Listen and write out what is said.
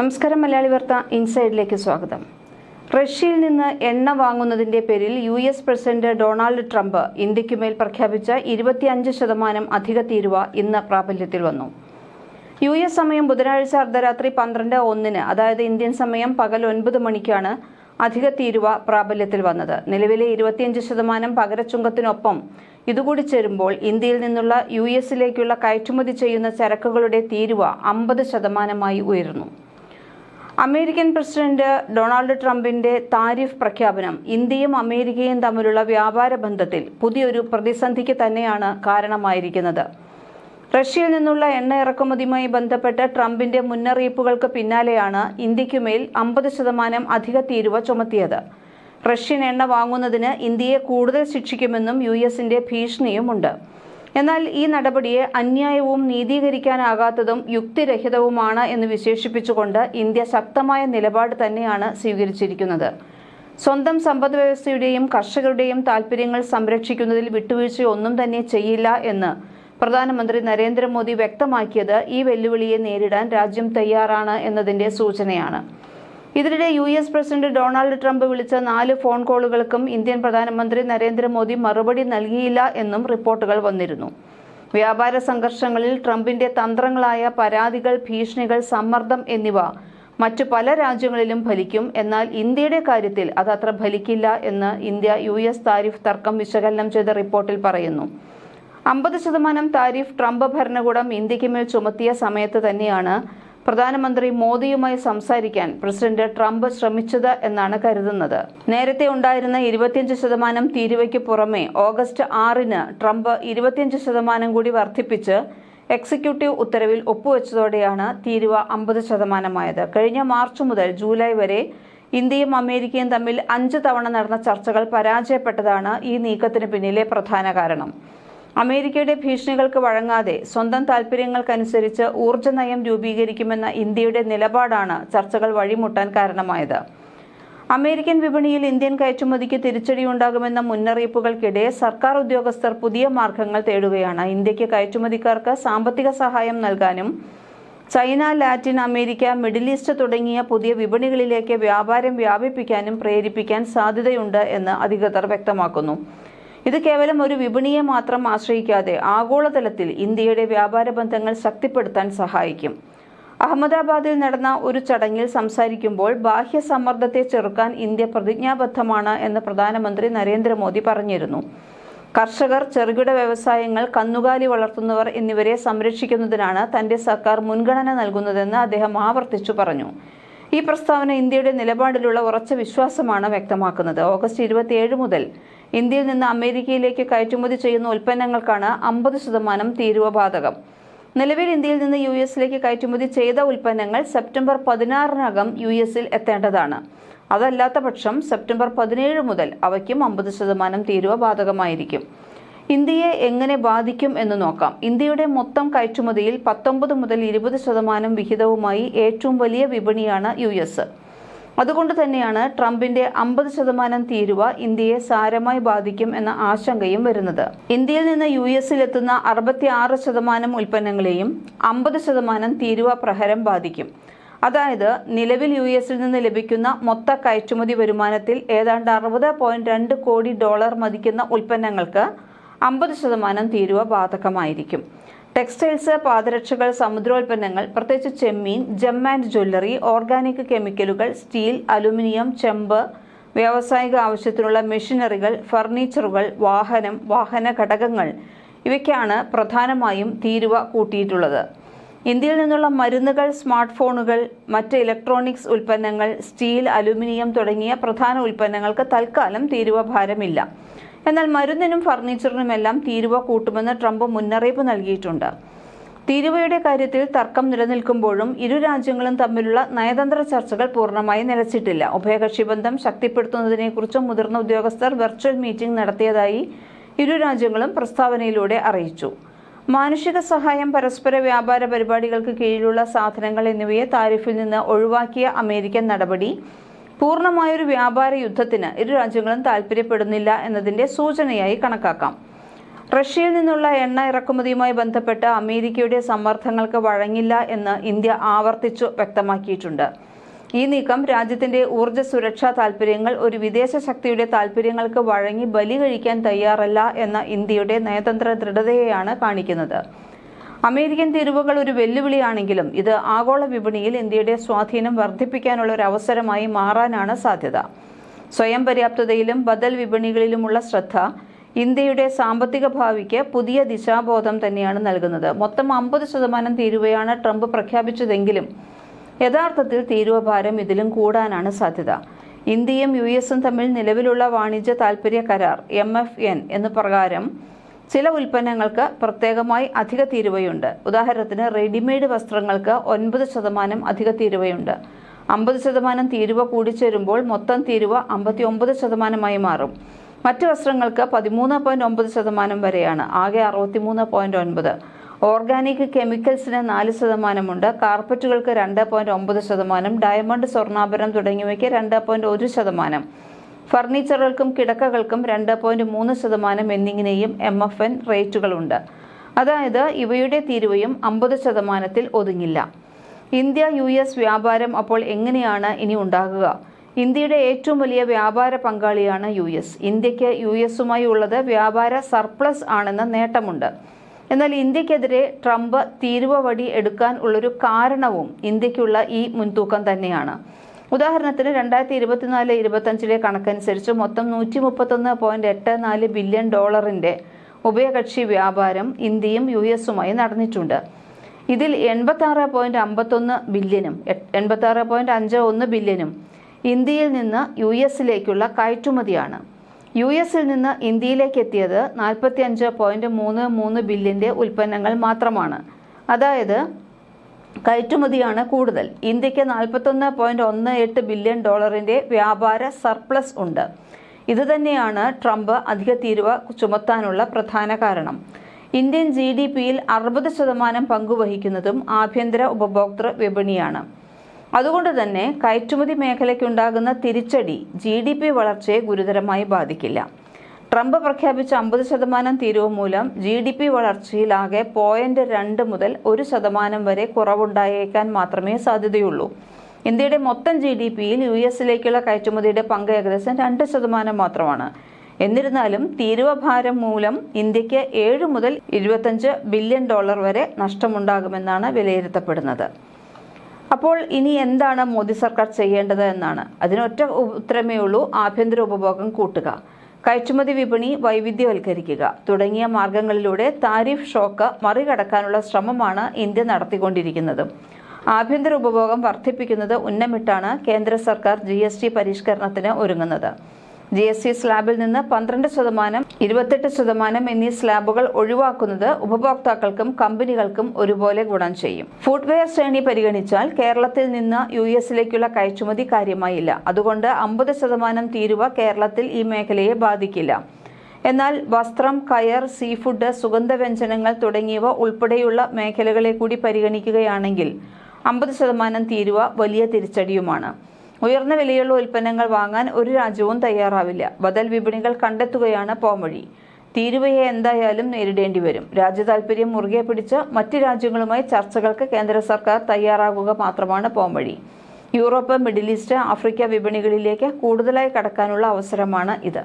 നമസ്കാരം മലയാളി വാർത്ത ഇൻസൈഡിലേക്ക് സ്വാഗതം. റഷ്യയിൽ നിന്ന് എണ്ണ വാങ്ങുന്നതിന്റെ പേരിൽ U S president Donald Trump ഇന്ത്യക്കുമേൽ പ്രഖ്യാപിച്ച ഇരുപത്തിയഞ്ച് ശതമാനം അധിക തീരുവ ഇന്ന് പ്രാബല്യത്തിൽ വന്നു. യു എസ് സമയം ബുധനാഴ്ച അർദ്ധരാത്രി പന്ത്രണ്ട് ഒന്നിന് അതായത് ഇന്ത്യൻ സമയം പകൽ ഒൻപത് മണിക്കാണ് അധിക തീരുവ പ്രാബല്യത്തിൽ വന്നത്. നിലവിലെ ഇരുപത്തിയഞ്ച് ശതമാനം പകരച്ചുങ്കത്തിനൊപ്പം ഇതുകൂടി ചേരുമ്പോൾ ഇന്ത്യയിൽ നിന്നുള്ള യു എസിലേക്കുള്ള കയറ്റുമതി ചെയ്യുന്ന ചരക്കുകളുടെ തീരുവ അമ്പത് ശതമാനമായി ഉയർന്നു അമേരിക്കൻ പ്രസിഡന്റ് ഡൊണാൾഡ് ട്രംപിന്റെ താരിഫ് പ്രഖ്യാപനം ഇന്ത്യയും അമേരിക്കയും തമ്മിലുള്ള വ്യാപാര ബന്ധത്തിൽ പുതിയൊരു പ്രതിസന്ധിക്ക് തന്നെയാണ് കാരണമായിരിക്കുന്നത്. റഷ്യയിൽ നിന്നുള്ള എണ്ണ ഇറക്കുമതിയുമായി ബന്ധപ്പെട്ട് ട്രംപിന്റെ മുന്നറിയിപ്പുകൾക്ക് പിന്നാലെയാണ് ഇന്ത്യക്കുമേൽ അമ്പത് ശതമാനം അധിക തീരുവ ചുമത്തിയത്. റഷ്യൻ എണ്ണ വാങ്ങുന്നതിന് ഇന്ത്യയെ കൂടുതൽ ശിക്ഷിക്കുമെന്നും യു എസിന്റെ ഭീഷണിയുമുണ്ട്. എന്നാൽ ഈ നടപടിയെ അന്യായവും നീതീകരിക്കാനാകാത്തതും യുക്തിരഹിതവുമാണ് എന്ന് വിശേഷിപ്പിച്ചുകൊണ്ട് ഇന്ത്യ ശക്തമായ നിലപാട് തന്നെയാണ് സ്വീകരിച്ചിരിക്കുന്നത്. സ്വന്തം സമ്പദ് വ്യവസ്ഥയുടെയും കർഷകരുടെയും താൽപ്പര്യങ്ങൾ സംരക്ഷിക്കുന്നതിൽ വിട്ടുവീഴ്ച ഒന്നും തന്നെ ചെയ്യില്ല എന്ന് പ്രധാനമന്ത്രി നരേന്ദ്രമോദി വ്യക്തമാക്കിയത് ഈ വെല്ലുവിളിയെ നേരിടാൻ രാജ്യം തയ്യാറാണ് എന്നതിന്റെ സൂചനയാണ്. ഇതിനിടെ U S president Donald Trump വിളിച്ച നാല് ഫോൺ കോളുകൾക്കും ഇന്ത്യൻ പ്രധാനമന്ത്രി നരേന്ദ്രമോദി മറുപടി നൽകിയില്ല എന്നും റിപ്പോർട്ടുകൾ വന്നിരുന്നു. വ്യാപാര സംഘർഷങ്ങളിൽ ട്രംപിന്റെ തന്ത്രങ്ങളായ പരാതികൾ ഭീഷണികൾ സമ്മർദ്ദം എന്നിവ മറ്റു പല രാജ്യങ്ങളിലും ഫലിക്കും. എന്നാൽ ഇന്ത്യയുടെ കാര്യത്തിൽ അത് അത്ര ഫലിക്കില്ല എന്ന് ഇന്ത്യ യു എസ് താരിഫ് തർക്കം വിശകലനം ചെയ്ത റിപ്പോർട്ടിൽ പറയുന്നു. അമ്പത് ശതമാനം താരിഫ് ട്രംപ് ഭരണകൂടം ഇന്ത്യയ്ക്ക് മേൽ ചുമത്തിയ സമയത്ത് തന്നെയാണ് പ്രധാനമന്ത്രി മോദിയുമായി സംസാരിക്കാൻ പ്രസിഡന്റ് ട്രംപ് ശ്രമിച്ചത് എന്നാണ് കരുതുന്നത്. നേരത്തെ ഉണ്ടായിരുന്ന ഇരുപത്തിയഞ്ച് ശതമാനം തീരുവയ്ക്ക് പുറമെ ഓഗസ്റ്റ് ആറിന് ട്രംപ് ഇരുപത്തിയഞ്ച് ശതമാനം കൂടി വർദ്ധിപ്പിച്ച് എക്സിക്യൂട്ടീവ് ഉത്തരവിൽ ഒപ്പുവെച്ചതോടെയാണ് തീരുവ അമ്പത് ശതമാനമായത്. കഴിഞ്ഞ മാർച്ച് മുതൽ ജൂലൈ വരെ ഇന്ത്യയും അമേരിക്കയും തമ്മിൽ അഞ്ച് തവണ നടന്ന ചർച്ചകൾ പരാജയപ്പെട്ടതാണ് ഈ നീക്കത്തിന് പിന്നിലെ പ്രധാന കാരണം. അമേരിക്കയുടെ ഭീഷണികൾക്ക് വഴങ്ങാതെ സ്വന്തം താൽപ്പര്യങ്ങൾക്കനുസരിച്ച് ഊർജ നയം രൂപീകരിക്കുമെന്ന ഇന്ത്യയുടെ നിലപാടാണ് ചർച്ചകൾ വഴിമുട്ടാൻ കാരണമായത്. അമേരിക്കൻ വിപണിയിൽ ഇന്ത്യൻ കയറ്റുമതിക്ക് തിരിച്ചടിയുണ്ടാകുമെന്ന മുന്നറിയിപ്പുകൾക്കിടെ സർക്കാർ ഉദ്യോഗസ്ഥർ പുതിയ മാർഗങ്ങൾ തേടുകയാണ്. ഇന്ത്യയ്ക്ക് കയറ്റുമതിക്കാർക്ക് സാമ്പത്തിക സഹായം നൽകാനും China Latin America Middle East തുടങ്ങിയ പുതിയ വിപണികളിലേക്ക് വ്യാപാരം വ്യാപിപ്പിക്കാനും പ്രേരിപ്പിക്കാൻ സാധ്യതയുണ്ട് എന്ന് അധികൃതർ വ്യക്തമാക്കുന്നു. ഇത് കേവലം ഒരു വിപണിയെ മാത്രം ആശ്രയിക്കാതെ ആഗോളതലത്തിൽ ഇന്ത്യയുടെ വ്യാപാര ബന്ധങ്ങൾ ശക്തിപ്പെടുത്താൻ സഹായിക്കും. അഹമ്മദാബാദിൽ നടന്ന ഒരു ചടങ്ങിൽ സംസാരിക്കുമ്പോൾ ബാഹ്യ സമ്മർദ്ദത്തെ ചെറുക്കാൻ ഇന്ത്യ പ്രതിജ്ഞാബദ്ധമാണ് എന്ന് പ്രധാനമന്ത്രി നരേന്ദ്രമോദി പറഞ്ഞിരുന്നു. കർഷകർ ചെറുകിട വ്യവസായങ്ങൾ കന്നുകാലി വളർത്തുന്നവർ എന്നിവരെ സംരക്ഷിക്കുന്നതിനാണ് തന്റെ സർക്കാർ മുൻഗണന നൽകുന്നതെന്ന് അദ്ദേഹം ആവർത്തിച്ചു പറഞ്ഞു. ഈ പ്രസ്താവന ഇന്ത്യയുടെ നിലപാടിലുള്ള ഉറച്ച വിശ്വാസമാണ് വ്യക്തമാക്കുന്നത്. ഓഗസ്റ്റ് ഇരുപത്തിയേഴ് മുതൽ ഇന്ത്യയിൽ നിന്ന് അമേരിക്കയിലേക്ക് കയറ്റുമതി ചെയ്യുന്ന ഉൽപ്പന്നങ്ങൾക്കാണ് അമ്പത് ശതമാനം തീരുവ ബാധകം. നിലവിൽ ഇന്ത്യയിൽ നിന്ന് യു എസിലേക്ക് കയറ്റുമതി ചെയ്ത ഉൽപ്പന്നങ്ങൾ സെപ്റ്റംബർ പതിനാറിനകം യു എസിൽ എത്തേണ്ടതാണ്. അതല്ലാത്ത പക്ഷം സെപ്റ്റംബർ പതിനേഴ് മുതൽ അവയ്ക്കും അമ്പത് ശതമാനം തീരുവ ബാധകമായിരിക്കും. ഇന്ത്യയെ എങ്ങനെ ബാധിക്കും എന്ന് നോക്കാം. ഇന്ത്യയുടെ മൊത്തം കയറ്റുമതിയിൽ പത്തൊമ്പത് മുതൽ ഇരുപത് ശതമാനം വിഹിതവുമായി ഏറ്റവും വലിയ വിപണിയാണ് യു എസ്. അതുകൊണ്ട് തന്നെയാണ് ട്രംപിന്റെ അമ്പത് ശതമാനം തീരുവ ഇന്ത്യയെ സാരമായി ബാധിക്കും എന്ന ആശങ്കയും വരുന്നത്. ഇന്ത്യയിൽ നിന്ന് യു എസിൽ എത്തുന്ന അറുപത്തി ആറ് ശതമാനം ഉൽപ്പന്നങ്ങളെയും അമ്പത് ശതമാനം തീരുവ പ്രഹരം ബാധിക്കും. അതായത് നിലവിൽ യു എസിൽ നിന്ന് ലഭിക്കുന്ന മൊത്ത കയറ്റുമതി വരുമാനത്തിൽ ഏതാണ്ട് അറുപത് പോയിന്റ് രണ്ട് കോടി ഡോളർ മതിക്കുന്ന ഉൽപ്പന്നങ്ങൾക്ക് അമ്പത് ശതമാനം തീരുവ ബാധകമായിരിക്കും. ടെക്സ്റ്റൈൽസ് പാദരക്ഷകൾ സമുദ്രോൽപ്പന്നങ്ങൾ പ്രത്യേകിച്ച് ചെമ്മീൻ ജം ആൻഡ് ജ്വല്ലറി ഓർഗാനിക് കെമിക്കലുകൾ സ്റ്റീൽ അലുമിനിയം ചെമ്പ് വ്യാവസായിക ആവശ്യത്തിനുള്ള മെഷീനറികൾ ഫർണിച്ചറുകൾ വാഹനം വാഹന ഘടകങ്ങൾ ഇവയ്ക്കാണ് പ്രധാനമായും തീരുവ കൂട്ടിയിട്ടുള്ളത്. ഇന്ത്യയിൽ നിന്നുള്ള മരുന്നുകൾ സ്മാർട്ട് ഫോണുകൾ മറ്റ് ഇലക്ട്രോണിക്സ് ഉൽപ്പന്നങ്ങൾ സ്റ്റീൽ അലുമിനിയം തുടങ്ങിയ പ്രധാന ഉൽപ്പന്നങ്ങൾക്ക് തൽക്കാലം തീരുവ ഭാരമില്ല. എന്നാൽ മരുന്നിനും ഫർണിച്ചറിനുമെല്ലാം തീരുവ കൂട്ടുമെന്ന് ട്രംപ് മുന്നറിയിപ്പ് നൽകിയിട്ടുണ്ട്. തീരുവയുടെ കാര്യത്തിൽ തർക്കം നിലനിൽക്കുമ്പോഴും ഇരു രാജ്യങ്ങളും തമ്മിലുള്ള നയതന്ത്ര ചർച്ചകൾ പൂർണമായി നിലച്ചിട്ടില്ല. ഉഭയകക്ഷി ബന്ധം ശക്തിപ്പെടുത്തുന്നതിനെക്കുറിച്ച് മുതിർന്ന ഉദ്യോഗസ്ഥർ വെർച്വൽ മീറ്റിംഗ് നടത്തിയതായി ഇരു രാജ്യങ്ങളും പ്രസ്താവനയിലൂടെ അറിയിച്ചു. മാനുഷിക സഹായം പരസ്പര വ്യാപാര പരിപാടികൾക്ക് കീഴിലുള്ള സാധനങ്ങൾ എന്നിവയെ താരിഫിൽ നിന്ന് ഒഴിവാക്കിയ അമേരിക്കൻ നടപടി പൂർണമായൊരു വ്യാപാര യുദ്ധത്തിന് ഇരു രാജ്യങ്ങളും താൽപ്പര്യപ്പെടുന്നില്ല എന്നതിന്റെ സൂചനയായി കണക്കാക്കാം. റഷ്യയിൽ നിന്നുള്ള എണ്ണ ഇറക്കുമതിയുമായി ബന്ധപ്പെട്ട് അമേരിക്കയുടെ സമ്മർദ്ദങ്ങൾക്ക് വഴങ്ങില്ല എന്ന് ഇന്ത്യ ആവർത്തിച്ചു വ്യക്തമാക്കിയിട്ടുണ്ട്. ഈ നീക്കം രാജ്യത്തിന്റെ ഊർജ സുരക്ഷാ താൽപര്യങ്ങൾ ഒരു വിദേശ ശക്തിയുടെ താൽപര്യങ്ങൾക്ക് വഴങ്ങി ബലി കഴിക്കാൻ തയ്യാറല്ല എന്ന ഇന്ത്യയുടെ നയതന്ത്ര ദൃഢതയെയാണ് കാണിക്കുന്നത്. അമേരിക്കൻ തീരുവകൾ ഒരു വെല്ലുവിളിയാണെങ്കിലും ഇത് ആഗോള വിപണിയിൽ ഇന്ത്യയുടെ സ്വാധീനം വർദ്ധിപ്പിക്കാനുള്ള ഒരു അവസരമായി മാറാനാണ് സാധ്യത. സ്വയം പര്യാപ്തതയിലും ബദൽ വിപണികളിലുമുള്ള ശ്രദ്ധ ഇന്ത്യയുടെ സാമ്പത്തിക ഭാവിക്ക് പുതിയ ദിശാബോധം തന്നെയാണ് നൽകുന്നത്. മൊത്തം അമ്പത് ശതമാനം തീരുവയാണ് ട്രംപ് പ്രഖ്യാപിച്ചതെങ്കിലും യഥാർത്ഥത്തിൽ തീരുവ ഭാരം ഇതിലും കൂടാനാണ് സാധ്യത. ഇന്ത്യയും യു എസും തമ്മിൽ നിലവിലുള്ള വാണിജ്യ താൽപര്യ കരാർ എം എഫ് എൻ എന്ന പ്രകാരം ചില ഉൽപ്പന്നങ്ങൾക്ക് പ്രത്യേകമായി അധിക തീരുവയുണ്ട്. ഉദാഹരണത്തിന് റെഡിമെയ്ഡ് വസ്ത്രങ്ങൾക്ക് ഒൻപത് ശതമാനം അധിക തീരുവയുണ്ട്. അമ്പത് ശതമാനം തീരുവ കൂടിച്ചേരുമ്പോൾ മൊത്തം തീരുവ അമ്പത്തി ഒമ്പത് ശതമാനമായി മാറും. മറ്റ് വസ്ത്രങ്ങൾക്ക് പതിമൂന്ന് പോയിന്റ് ഒമ്പത് ശതമാനം വരെയാണ് ആകെ അറുപത്തിമൂന്ന് പോയിന്റ് ഒൻപത്. ഓർഗാനിക് കെമിക്കൽസിന് നാല് ശതമാനമുണ്ട് കാർപ്പറ്റുകൾക്ക് രണ്ട് പോയിന്റ് ഒമ്പത് ശതമാനം ഡയമണ്ട് സ്വർണാഭരണം തുടങ്ങിയവയ്ക്ക് രണ്ട് പോയിന്റ് ഒരു ശതമാനം. ഫർണിച്ചറുകൾക്കും കിടക്കകൾക്കും രണ്ട് പോയിന്റ് മൂന്ന് ശതമാനം എന്നിങ്ങനെയും എം എഫ് എൻ റേറ്റുകളുണ്ട്. അതായത് ഇവയുടെ തീരുവയും അമ്പത് ശതമാനത്തിൽ ഒതുങ്ങില്ല. ഇന്ത്യ യു എസ് വ്യാപാരം അപ്പോൾ എങ്ങനെയാണ് ഇനി ഉണ്ടാകുക? ഇന്ത്യയുടെ ഏറ്റവും വലിയ വ്യാപാര പങ്കാളിയാണ് യു എസ്. ഇന്ത്യയ്ക്ക് യു എസുമായി ഉള്ളത് വ്യാപാര സർപ്ലസ് ആണെന്ന നേട്ടമുണ്ട്. എന്നാൽ ഇന്ത്യക്കെതിരെ ട്രംപ് തീരുവ വടി എടുക്കാൻ ഉള്ളൊരു കാരണവും ഇന്ത്യക്കുള്ള ഈ മുൻതൂക്കം തന്നെയാണ്. ഉദാഹരണത്തിന് രണ്ടായിരത്തി ഇരുപത്തിനാല് ഇരുപത്തഞ്ചിലെ കണക്കനുസരിച്ച് മൊത്തം നൂറ്റി മുപ്പത്തൊന്ന് പോയിന്റ് എട്ട് നാല് ബില്യൺ ഡോളറിന്റെ ഉഭയകക്ഷി വ്യാപാരം ഇന്ത്യയും യു എസുമായി നടന്നിട്ടുണ്ട്. ഇതിൽ എൺപത്തി ആറ് പോയിന്റ് അമ്പത്തൊന്ന് ബില്യനും എൺപത്തി ആറ് പോയിന്റ് അഞ്ച് ഒന്ന് ബില്യനും ഇന്ത്യയിൽ നിന്ന് യു എസിലേക്കുള്ള കയറ്റുമതിയാണ്. യു എസിൽ നിന്ന് ഇന്ത്യയിലേക്ക് എത്തിയത് നാൽപ്പത്തി അഞ്ച് പോയിന്റ് മൂന്ന് മൂന്ന് ബില്യന്റെ ഉൽപ്പന്നങ്ങൾ മാത്രമാണ്. അതായത് കയറ്റുമതിയാണ് കൂടുതൽ. ഇന്ത്യയ്ക്ക് നാൽപ്പത്തൊന്ന് പോയിന്റ് ഒന്ന് എട്ട് ബില്യൺ ഡോളറിന്റെ വ്യാപാര സർപ്ലസ് ഉണ്ട്. ഇതുതന്നെയാണ് ട്രംപ് അധിക തീരുവ ചുമത്താനുള്ള പ്രധാന കാരണം. ഇന്ത്യൻ ജി ഡി പിയിൽ അറുപത് ശതമാനം പങ്കുവഹിക്കുന്നതും ആഭ്യന്തര ഉപഭോക്തൃ വിപണിയാണ്. അതുകൊണ്ട് തന്നെ കയറ്റുമതി മേഖലയ്ക്കുണ്ടാകുന്ന തിരിച്ചടി ജി ഡി പി വളർച്ചയെ ഗുരുതരമായി ബാധിക്കില്ല. ട്രംപ് പ്രഖ്യാപിച്ച അമ്പത് ശതമാനം തീരുവ മൂലം ജി ഡി പി വളർച്ചയിൽ ആകെ പോയിന്റ് രണ്ട് മുതൽ ഒരു ശതമാനം വരെ കുറവുണ്ടായേക്കാൻ മാത്രമേ സാധ്യതയുള്ളൂ. ഇന്ത്യയുടെ മൊത്തം ജി ഡി പിയിൽ യു എസിലേക്കുള്ള കയറ്റുമതിയുടെ പങ്ക് ഏകദേശം രണ്ട് ശതമാനം മാത്രമാണ്. എന്നിരുന്നാലും തീരുവ ഭാരം മൂലം ഇന്ത്യയ്ക്ക് ഏഴ് മുതൽ ഇരുപത്തഞ്ച് ബില്യൺ ഡോളർ വരെ നഷ്ടമുണ്ടാകുമെന്നാണ് വിലയിരുത്തപ്പെടുന്നത്. അപ്പോൾ ഇനി എന്താണ് മോദി സർക്കാർ ചെയ്യേണ്ടത് എന്നാണ്. അതിനൊറ്റ ഉത്തരമേ ഉള്ളൂ. ആഭ്യന്തര ഉപഭോഗം കൂട്ടുക. കയറ്റുമതി വിപണി വൈവിധ്യവൽക്കരിക്കുക. തുടങ്ങിയ മാർഗങ്ങളിലൂടെ താരിഫ് ഷോക്ക് മറികടക്കാനുള്ള ശ്രമമാണ് ഇന്ത്യ നടത്തിക്കൊണ്ടിരിക്കുന്നത്. ആഭ്യന്തര ഉപഭോഗം വർദ്ധിപ്പിക്കുന്നത് ഉന്നമിട്ടാണ് കേന്ദ്ര സർക്കാർ ജി പരിഷ്കരണത്തിന് ഒരുങ്ങുന്നത്. ജി എസ് ടി സ്ലാബിൽ നിന്ന് പന്ത്രണ്ട് ശതമാനം ഇരുപത്തെട്ട് ശതമാനം എന്നീ സ്ലാബുകൾ ഒഴിവാക്കുന്നത് ഉപഭോക്താക്കൾക്കും കമ്പനികൾക്കും ഒരുപോലെ ഗുണം ചെയ്യും. ഫുട്വെയർ ശ്രേണി പരിഗണിച്ചാൽ കേരളത്തിൽ നിന്ന് യു എസിലേക്കുള്ള കയറ്റുമതി കാര്യമായില്ല. അതുകൊണ്ട് അമ്പത് ശതമാനം തീരുവ കേരളത്തിൽ ഈ മേഖലയെ ബാധിക്കില്ല. എന്നാൽ വസ്ത്രം കയർ സീ ഫുഡ് സുഗന്ധവ്യഞ്ജനങ്ങൾ തുടങ്ങിയവ ഉൾപ്പെടെയുള്ള മേഖലകളെ കൂടി പരിഗണിക്കുകയാണെങ്കിൽ അമ്പത് ശതമാനം തീരുവ വലിയ തിരിച്ചടിയുമാണ്. ഉയർന്ന വിലയുള്ള ഉൽപ്പന്നങ്ങൾ വാങ്ങാൻ ഒരു രാജ്യവും തയ്യാറാവില്ല. ബദൽ വിപണികൾ കണ്ടെത്തുകയാണ് പോംവഴി. തീരുവയെ എന്തായാലും നേരിടേണ്ടി വരും. രാജ്യ താല്പര്യം മുറുകെ പിടിച്ച് മറ്റ് രാജ്യങ്ങളുമായി ചർച്ചകൾക്ക് കേന്ദ്ര സർക്കാർ തയ്യാറാകുക മാത്രമാണ് പോംവഴി. യൂറോപ്പ് മിഡിൽ ഈസ്റ്റ് ആഫ്രിക്ക വിപണികളിലേക്ക് കൂടുതലായി കടക്കാനുള്ള അവസരമാണ് ഇത്.